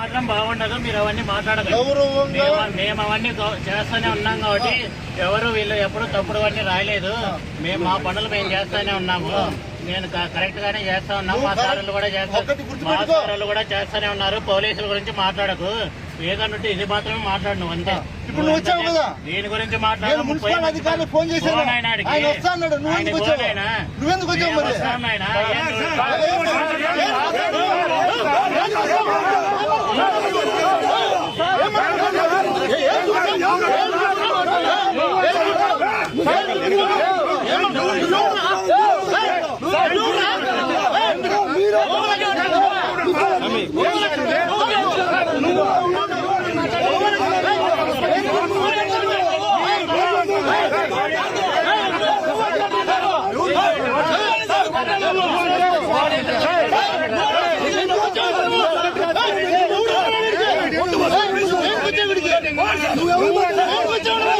మాత్రం బాగుండదు మీరు అవన్నీ మాట్లాడదు గౌరవంగా మేము అవన్నీ చేస్తూనే ఉన్నాం కాబట్టి ఎవరు వీళ్ళు ఎప్పుడు తప్పుడు అన్ని రాయలేదు. మేము మా పనులు మేము చేస్తూనే ఉన్నాము. నేను కరెక్ట్ గానే చేస్తా ఉన్నాము మా సార్లు కూడా చేస్తారు మా. సార్లు కూడా చేస్తూనే ఉన్నారు. పోలీసుల గురించి మాట్లాడకు. ఏదన్నట్టు ఇది మాత్రమే మాట్లాడు అంతే. ఇప్పుడు నువ్వు వచ్చావు కదా? దీని గురించి మాట్లాడు మున్సిపల్ అధికారులు ఫోన్ చేశాను. ఆయన నువ్వు ఎందుకు వచ్చావు? మరి? నువ్వు ఎవరు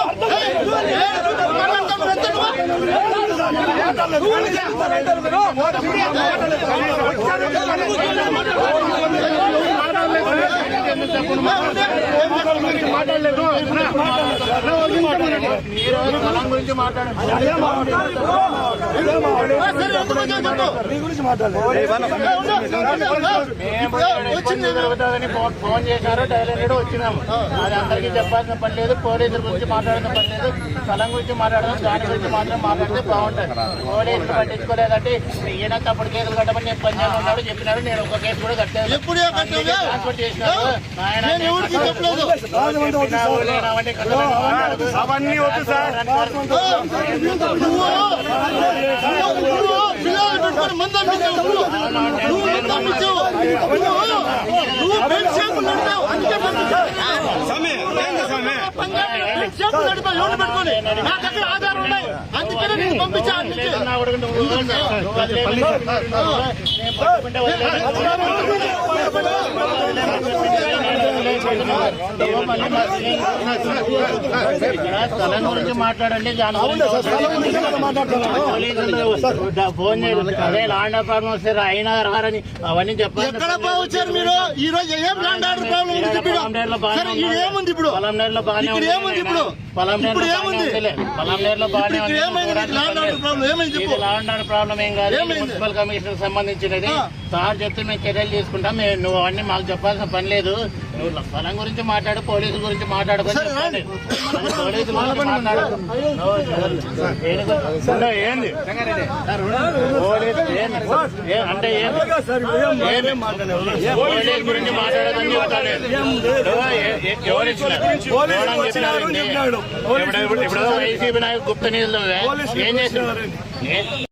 ولكنك تتحدث عن మాట్లాడండి ఇబ్బంది జరుగుతుందని ఫోన్ ఫోన్ చేశారు డైరెక్ట్ వచ్చినాము అది అందరికీ చెప్పాల్సిన పని లేదు పోలీసుల గురించి మాట్లాడాల్సిన పని లేదు స్థలం గురించి మాట్లాడదాం దాని గురించి మాత్రం మాట్లాడితే బాగుంటుంది పోలీసులు పట్టించుకోలేదంటే ఈయన తప్పుడు కేసులు కట్టమని నేను పంజాబ్ ఉన్నాడు చెప్పినారు నేను ఒక కేసు కూడా కట్టాను ఎప్పుడే ఆయన మాట్లాడదు. అవన్నీ వద్దు సార్ పెట్టుకొని నా దగ్గర ఆధారం ఉన్నాయి అందుకనే నేను పంపించా అందుకే లేకున్నా కూడా నువ్వు నువ్వు అది లేకుండా నేను పట్టుకుంటే వదిలేదు. ఇక్కడ స్థలం గురించి మాట్లాడండి దాని ఫోన్ అదే ప్రాబ్లం అయినా రారని అవన్నీ చెప్పాలి ఎక్కడ బాగుచ్చారు మీరు ఈ రోజు ఏం ల్యాండ్ ఆర్డర్ ప్రాబ్లం ఏముంది ఇప్పుడు? పొలంనేరులో బాగానే ఏముంది? ఇప్పుడు పొలంనేరులో ఏముంది. పొలంనేరులో బాగానే ల్యాండ్ ఆర్డర్ ఏం కాదు? మున్సిపల్ సంబంధించినది. సార్ చెప్తే మేము చర్యలు తీసుకుంటాం. నువ్వు అవన్నీ మాకు చెప్పాల్సిన పని లేదు. నువ్వు స్థలం గురించి మాట్లాడు పోలీసుల గురించి మాట్లాడుకొని సరే, చెప్పండి. రండి. పోలీసుల గురించి మాట్లాడు. నువ్వు దేని గురించి- ఉండు, ఏంది? అంటే పోలీసు గురించి మాట్లాడదని ఇప్పుడు వైసీపీ నాయకు గుప్త నిధులు ఏం చేసినారు